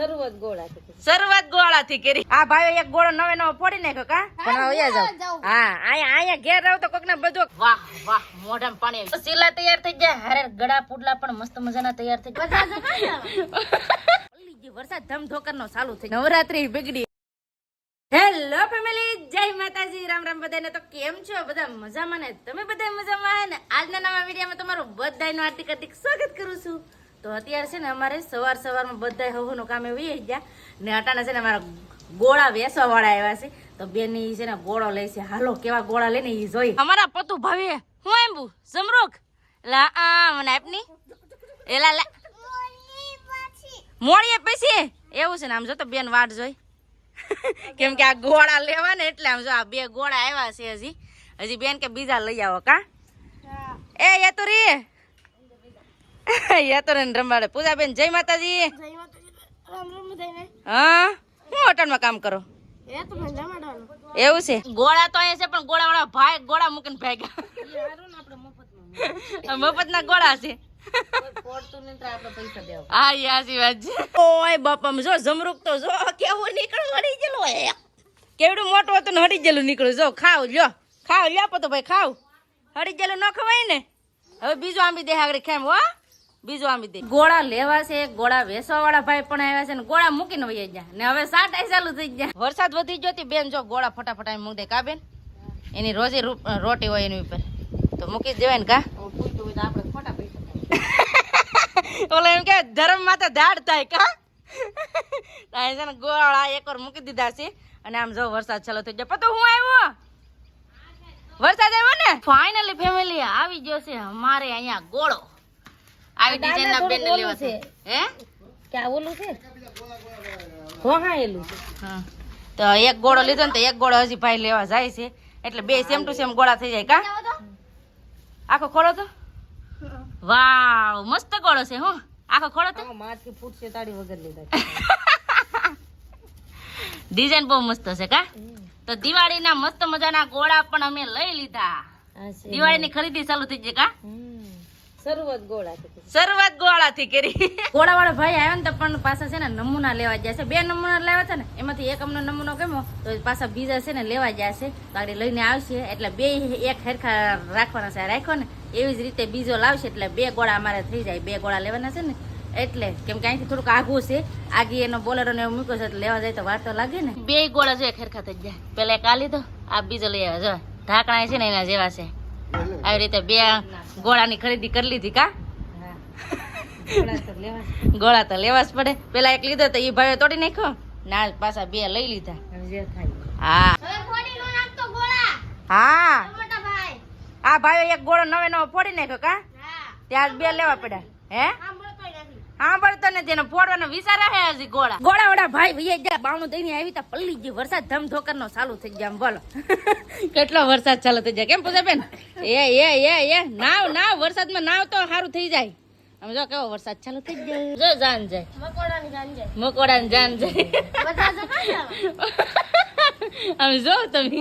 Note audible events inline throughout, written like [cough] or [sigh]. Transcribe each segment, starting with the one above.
શરૂઆત ગોળાથી કરી. આ ભાઈ એક ગોળો નવે નવો ફોડી નાખ્યો કા? પણ અહીંયા જાવ હા અહીંયા અહીંયા ઘેર રહો તો કોક ને બધો વાહ વાહ મોઢામાં પાણી સીલા તૈયાર થઈ ગયા. હારે ગળા પુડલા પણ મસ્ત મજાના તૈયાર થઈ જાય વરસાદ ધમધોકર નો ચાલુ થઈ નવરાત્રી બગડી. હેલો ફેમિલી જય માતાજી. રામ રામ બધાને તો કેમ છો? બધા મજામાં ને? તમે બધા મજામાં હે ને? આજના નવા વિડીયોમાં તમારું બધાનું હાર્દિક હાર્દિક સ્વાગત કરું છું. તો અત્યારે છે ને અમારે સવાર સવારમાં બધા હવનું કામે વહી ગયા. ને અટાણે છે ને અમારા ગોળા વેસવા વાળા આવ્યા છે. તો બેન ઈ છે ને ગોળો લે છે. હાલો કેવા ગોળા લઈને ઈ જોઈ. અમારા પતુ ભાવે હું એમ બુ સમરૂખ લા આ મને આપની. એલા લા મોડીએ પછી. એવું છે ને આમ જો તો બેન વાટ જોઈ. કેમ કે આ ગોળા લેવા ને એટલે આમ જો આ બે ગોળા આવ્યા છે હજી. હજી બેન કે બીજા લઈ આવો કા? એ યતુરી. [laughs] યતુરી રમાડે પૂજા બેન જય માતાજી. હા? હું હોટલમાં કામ કરો? એવું છે? ગોળા તો અહીંયા છે પણ ગોળા વાળા ભાઈ ગોળા મૂકીને ભાગ્યા મફત ના ગોળા છે. હા યાસી વાત છે. ઓય બાપા જો જમરૂક તો જો કેવું નીકળું હડી ગયેલું કેવડું મોટું હતું ને હડી ગયેલું નીકળ્યું જો ખાવ લ્યો. ખાવ લ્યો પતો ભાઈ ખાવ. હડી ગયેલું ન ખવાય ને? હવે બીજું આંબી દે આગળ ખેમ હો. બીજું આમી દે ગોળા લેવા છે ગોળા વેસવા વાળા ભાઈ પણ આવ્યા છે ને ગોળા મૂકીને વહી ગયા. ને હવે સાટાઈ ચાલુ થઈ ગયા. વરસાદ વધી ગયો બેન જો ગોળા ફટાફટ મૂક દે. કા બેન? એની રોજી રોટી હોય એની ઉપર. તો મૂકી દેવાય ને કા? [laughs] ઓલા એમ કે ધર્મમાં તો ધાડ થાય કા? તાય છે ને ગોળા એક વાર મૂકી દીધા છે. અને આમ જો વરસાદ ચાલુ થઈ ગયો. પતો હું આવ્યો? વરસાદ આવ્યો ને? ફાઇનલી ફેમિલી આવી ગયો છે. અમારે અહીંયા ગોળો. આવી ડિઝાઇન ના બેન લેવા છે. હે? કે આ ઓલું છે? હો હા એલું છે. હા. તો એક ગોળો લીધો ને તો એક ગોળો હજી ભાઈ લેવા જાય છે. એટલે બે સેમ ટુ સેમ ગોળા થઈ જાય. કા? આખો ખોળો તો? વાવ મસ્ત ગોળો છે હું. આખો ખોળો તો? મારથી ફૂટશે તાળી વગર લીધા ડિઝાઇન [laughs] બહુ મસ્ત છે કા? તો દિવાળીના મસ્ત મજાના ગોળા પણ અમે લઈ લીધા. દિવાળીની ખરીદી ચાલુ થઈ જાય કા. શરૂઆત ગોળાથી કરી. શરૂઆત ગોળાથી કરી. [laughs] ગોળા વાળા ભાઈ આવ્યો ને તો પણ પાછા છે ને નમૂના લેવા ગયા છે. બે નમૂના લેવા છે ને. એમાંથી એક અમને નમૂનો ગમ્યો તો પાછા બીજા છે ને લેવા ગયા છે. તો આગળ લઈને આવશે. એટલે બે એક હરખા રાખવાના છે રાખો ને. એવી જ રીતે બીજો લાવશે. એટલે બે ગોળા અમારે થઈ જાય. બે ગોળા લેવાના છે ને. એટલે કેમ કે અહીંથી થોડુંક આઘું છે. આગી એનો બોલેરો ને એવું મૂક્યો છે. એટલે લેવા જાય તો વાર તો લાગે ને. બે ગોળા જો ખરખા થઈ જાય પેલા એક આ લીધો આ બીજો લઈ આવ્યો. જો ઢાંકણા છે ને એના જેવા છે. આવી રીતે બે ગોળાની ખરીદી કરી લીધી કા? ગોળા તો લેવા જ પડે. પેલા એક લીધો તો એ ભાઈ તોડી નાખ્યો. ના પાછા બે લઈ લીધા. હા. હા. આ ભાઈ એક ગોળો નવે નવો ફોડી નાખ્યો કા? ત્યાં બે લેવા પડ્યા. હે? હા ને તેનો ફોડવાનો વિચાર હે હજી ગોળા. ગોળા વડા ભાઈ ભૈયા ગયા બાવણું દઈને આવી તા પલ્લી ગઈ વરસાદ ધમધોકર નો ચાલુ થઈ ગયા બોલો. [laughs] કેટલો વરસાદ ચાલુ થઈ જાય કેમ પૂછે બેન? [laughs] એ એ એ એ નાવ નાવ વરસાદમાં નાવ તો સારું થઈ જાય. અમે જો કેવો વરસાદ ચાલુ થઈ જાય જો જાન જાય. મકોડા જાન જાય. [laughs] આમ જો તમે.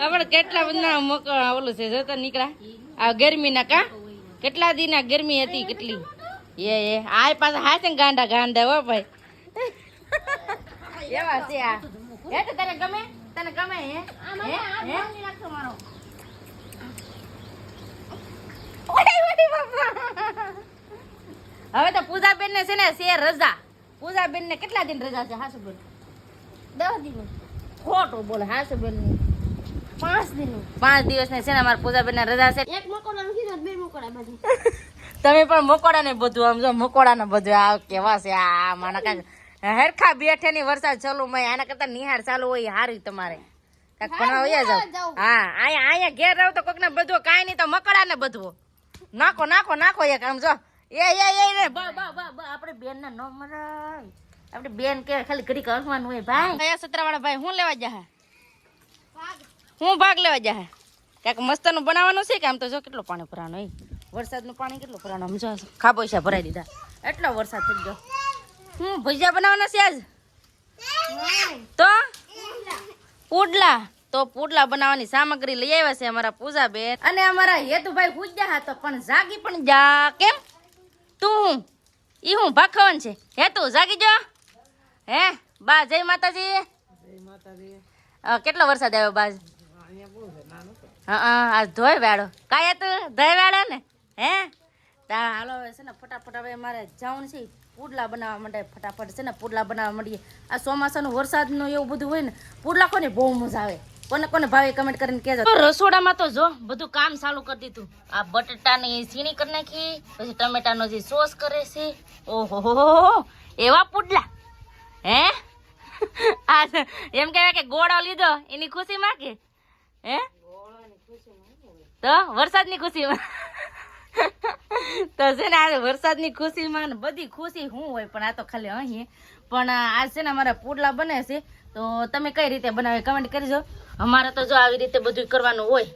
આપણે કેટલા બધા મકોડા ઓલું છે જો તો નીકળ્યા? આ ગરમી ના કા? કેટલા દી ના ગરમી હતી કેટલી? એ એ. આ પાછા ને ગાંડા ગાંડા હો ભાઈ. [laughs] એવા છે આ. હે તો તને ગમે? તને ગમે હે? હે? ઓય ઓય હવે તો પૂજાબેન ને છે ને છે રજા. પૂજાબેન ને કેટલા દિન રજા છે હાસુબેન દસ દિન ખોટું બોલે હાસુબેન પાંચ દિન પાંચ દિવસ ને છે. ને અમારા પૂજાબેન ને રજા છે [laughs] તમે પણ મકોડા ને બધું આમ જો મકોડા ને બધું આ કેવા છે આ માના કાંઈક હરખા બેઠે ની વરસાદ ચાલુ માં આના કરતા નિહાર ચાલુ હોય હારી તમારે. કાંઈક ભણવા વયા જાવ. હા અહીંયા અહીંયા ઘેર રહો તો કોક ને બધું કાંઈ નહીં તો મકડા ને બધું. નાખો નાખો નાખો એક આમ જો. એ એ એ રે બા બા બા બા આપણે બેન ને ન મરાય. આપણે બેન કે ખાલી ઘડી કરવાનું હોય ભાઈ. કયા સત્રાવાળા ભાઈ હું લેવા જા હું ભાગ લેવા જા કાંઈક મસ્તનું બનાવવાનું છે કે આમ તો જો કેટલો પાણી ભરાવાનું હોય વરસાદનું પાણી કેટલું ભરાવાનું સમજો ખાબોચા ભરાઈ દીધા. એટલો વરસાદ થઈ ગયો. હું ભજીયા બનાવવાના છે આજ? તો? પુડલા. તો પુડલા બનાવવાની સામગ્રી લઈ આવ્યા છે અમારા પૂજા બેન અને અમારા હેતુભાઈ પૂજ્યા હતા પણ જાગી પણ જા. કેમ? તું હું? ઈ હું ભાખવન છે? હેતુ જાગી જો. હે? બા જય માતાજી. કેટલો વરસાદ આવ્યો બા? હા હા આ ધોય વાળો. કાયા તું? ધોય વાળો ને? હે? તા હાલો હવે છે ને ફટાફટ હવે મારે જવાનું છે. પુડલા બનાવવા માટે ફટાફટ છે ને પુડલા બનાવવા માંડીએ. આ ચોમાસાનું વરસાદનું એવું બધું હોય ને પુડલા કોને બહુ મજા આવે. કોને કોને ભાવે કમેન્ટ કરીને કહેજો. તો રસોડામાં તો જો બધું કામ ચાલુ કરી દીધું. આ બટેટાની સીણી કરી નાખી પછી ટમેટાનો જે સોસ કરે છે. ઓહો એવા પુડલા. હે? [laughs] આ એમ કહેવાય કે ગોળો લીધો એની ખુશીમાં કે હે? તો વરસાદની ખુશીમાં તો છે ને આ વરસાદની ખુશીમાં બધી ખુશી શું હોય પણ આ તો ખાલી અહીં. પણ આ છે ને અમારા પુડલા બને છે તો તમે કઈ રીતે બનાવે કમેન્ટ કરજો. અમારે તો જો આવી રીતે બધું કરવાનું હોય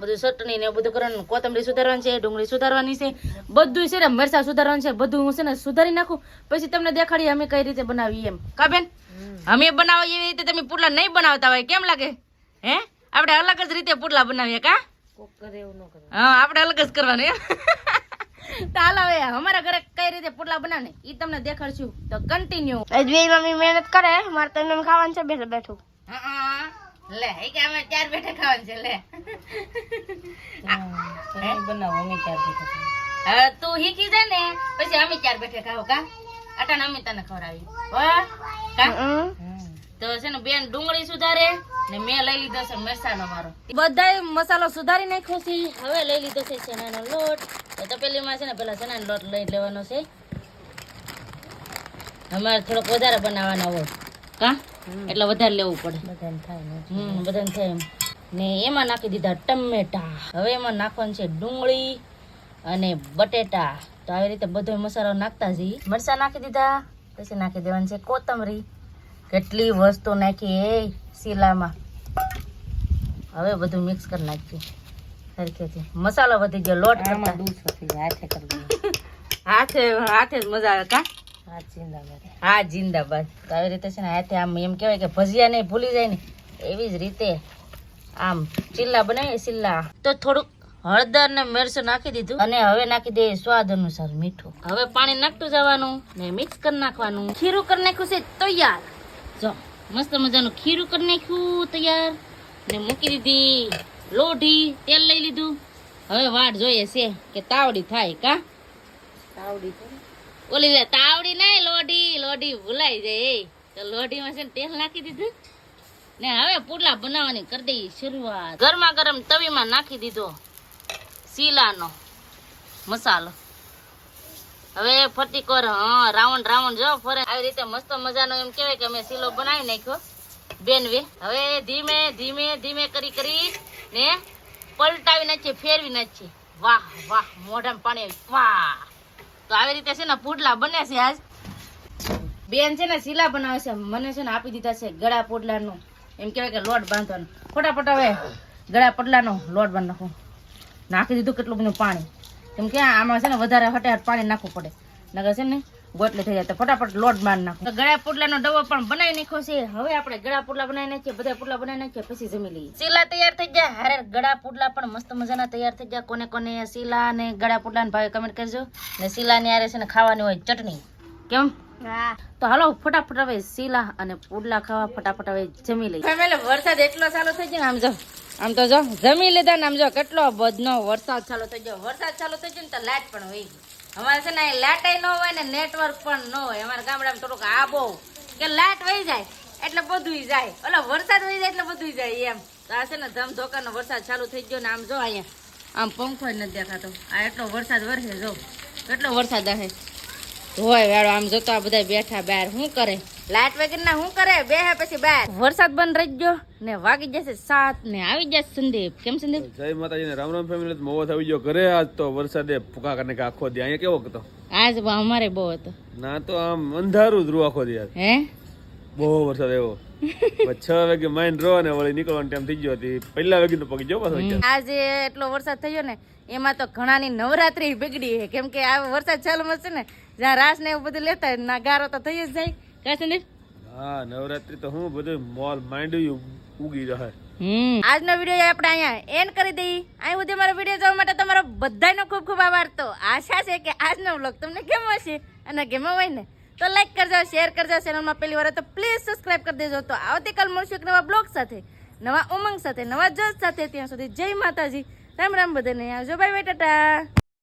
બધું ચટણી ને બધું કરવાનું કોથમરી સુધારવાની છે ડુંગળી સુધારવાની છે બધું છે ને મરચા સુધારવાનું છે બધું હું છે ને સુધારી નાખું પછી તમને દેખાડીએ અમે કઈ રીતે બનાવીએ એમ. કા બેન? અમે બનાવીએ એવી રીતે તમે પુડલા નહીં બનાવતા હોય કેમ લાગે? હે? આપણે અલગ જ રીતે પુડલા બનાવીએ કા? હા આપણે અલગ જ કરવાનું હવે અમારા ઘરે કઈ રીતે પુડલા બનાવે એ તમને દેખાડશું. તો કન્ટિન્યુ મમ્મી મહેનત કરે મારે તો ખાવાનું છે બેઠું બેઠું. લે એ કે અમે ચાર બેઠા ખાવાનું છે લે. બનાવો અમે ચાર હવે તું શીખી જાય ને પછી અમે ચાર બેઠે ખાવ કા? અટાણ અમે તને ખવડાવી તો છે ને બેન ડુંગળી સુધારે ને મેં લઈ લીધો છે મરસાનો મારો. બધાય મસાલો સુધારી નાખ્યો છે. હવે લઈ લીધો છે ચણાનો લોટ. તો તપેલીમાં છે ને પેલા ચણાનો લોટ લઈ લેવાનો છે. અમારે થોડોક વધારે બનાવવાના હોય. કા? એટલે વધારે લેવું પડે. થાય હમ બધાને થાય એમ. ને એમાં નાખી દીધા ટમેટા. હવે એમાં નાખવાનું છે ડુંગળી અને બટેટા. તો આવી રીતે બધો મસાલો નાખતા જઈએ. મરચા નાખી દીધા. પછી નાખી દેવાનું છે કોથમરી. કેટલી વસ્તુ નાખી એ શીલામાં. હવે બધું મિક્સ કરી નાખ્યું સરખેથી મસાલો વધી ગયો લોટ કરતા. [laughs] હાથે હાથે જ મજા આવે કા? હા જિંદાબાદ. તો આવી રીતે છે ને હાથે આમ એમ કહેવાય કે ભજીયા નહીં ભૂલી જાય ને. એવી જ રીતે આમ ચીલ્લા બનાવીએ ચીલ્લા. તો થોડુંક હળદર ને મરચું નાખી દીધું. અને હવે નાખી દે સ્વાદ અનુસાર મીઠું. હવે પાણી નાખતું જવાનું ને મિક્સ કરી નાખવાનું. ખીરું કરી નાખ્યું છે તૈયાર. જો મસ્ત મજાનું ખીરું કરી નાખ્યું તૈયાર. ને મૂકી દીધી લોઢી તેલ લઈ લીધું. હવે વાટ જોઈએ છે કે તાવડી થાય કા? તાવડી ઓલી લે તાવડી નહીં લોઢી. લોઢી ભૂલાઈ જાય તો લોઢીમાં છે ને તેલ નાખી દીધું. ને હવે પુડલા બનાવવાની કરી દઈએ શરૂઆત. ગરમા ગરમ તવીમાં નાખી દીધો શીલાનો મસાલો. હવે ફરતી કર, હા રાઉન્ડ રાઉન્ડ જો ફરે. આવી રીતે મસ્ત મજાનો એમ કહેવાય કે અમે શીલો બનાવી નાખ્યો. બેનવે હવે ધીમે ધીમે ધીમે કરી કરી ને પલટાવી નાખીએ, ફેરવી નાખીએ. વાહ વાહ, મોઢામાં પાણી વાહ. તો આવી રીતે છે ને પુડલા બને છે આજ. બેન છે ને શીલા બનાવે છે. મને છે ને આપી દીધા છે ગળા પુડલાનું. એમ કહેવાય કે લોટ બાંધવાનો. ફટાફટ હવે ગળા પોટલાનો લોટ બાંધ નાખો. નાખી દીધું કેટલું બધું પાણી. કેમ કે આમાં છે ને વધારે હટે પાણી નાખવું પડે. નગર છે ને ગોટલી થઈ જાય તો ફટાફટ લોટ માર નાખો. તો ગળા પુડલાનો ડબ્બો પણ બનાવી નાખ્યો છે. હવે આપણે ગળા પુડલા બનાવી નાખીએ બધા પુડલા બનાવી નાખીએ પછી જમી લઈએ. શીલા તૈયાર થઈ ગયા? હારે ગળા પુડલા પણ મસ્ત મજાના તૈયાર થઈ ગયા. કોને કોને શીલા અને ગળા પુડલા ભાવે કમેન્ટ કરજો. ને શીલા ની હારે છે ને ખાવાની હોય ચટણી. કેમ? તો હાલો ફટાફટ હવે શીલા અને પુડલા ખાવા ફટાફટ હવે જમી લઈએ. ફેમિલી વરસાદ એટલો ચાલુ થઈ ગયો ને આમ જો. આમ તો જો, જમી લીધા ને આમ જો કેટલો બધનો વરસાદ ચાલુ થઈ ગયો. વરસાદ ચાલુ થઈ ગયો ને તો લાઈટ પણ હોય અમારે છે ને લાઈટ ન હોય ને નેટવર્ક પણ ન હોય. અમારા ગામડામાં થોડુંક આ બહુ કે લાઈટ વહી જાય એટલે બધું જાય. ઓલો વરસાદ વહી જાય એટલે બધું જાય એમ. તો આ છે ને ધમ ધોકાનો વરસાદ ચાલુ થઈ ગયો ને આમ જો અહીંયા. આમ પંખો નથી દેખાતો. આ એટલો વરસાદ વરસે જો. કેટલો વરસાદ આવે હોય વેળો આમ જોતો આ બધા બેઠા બહાર. શું કરે? લાઈટ વગર ના શું કરે? બે પછી બાર. વરસાદ બંધ રહી ગયો ને વાગી જશે સાત ને આવી જશે સંદીપ. કેમ સંદીપ? જય માતાજી ને રામ રામ ફેમિલી મોવો આવી ગયો ઘરે. આજ તો વરસાદે ફૂકા કરીને કે આખો દી અહીંયા કેવો હતો? આજ અમારે બહુ હતો. ના તો આમ અંધારું જ રૂ આખો દી હે? બહુ વરસાદ આવ્યો. છ વાગે માઇન રો ને વળી નીકળવાનો ટાઈમ થઈ ગયો હતી. પહેલા વાગે તો પગી પાછો આજે એટલો વરસાદ થયો ને એમાં તો ઘણાની નવરાત્રી બગડી છે. કેમ કે આ વરસાદ ચાલુ છે ને જ્યાં રાસ ને એવું બધું લેતા ના ગારો તો થઈ જ જાય. કા સંદીપ? હા નવરાત્રી તો હું બધું મોલ માંડ્યું ઉગી રહે. હમ. આજનો વીડિયો આપણે અહીંયા એન્ડ કરી દઈએ. અહીં સુધી મારો વીડિયો જોવા માટે તમારો બધાનો ખૂબ ખૂબ આભાર. તો આશા છે કે આજનો વ્લોગ તમને કેમ હશે અને કેમો હોય ને તો લાઈક કરજો શેર કરજો. ચેનલમાં પહેલી વાર તો પ્લીઝ સબસ્ક્રાઇબ કરી દેજો. તો આવતીકાલ મળશું એક નવા બ્લોગ સાથે નવા ઉમંગ સાથે નવા જજ સાથે. ત્યાં સુધી જય માતાજી. રામ રામ બધાને. આવજો. Bye bye tata.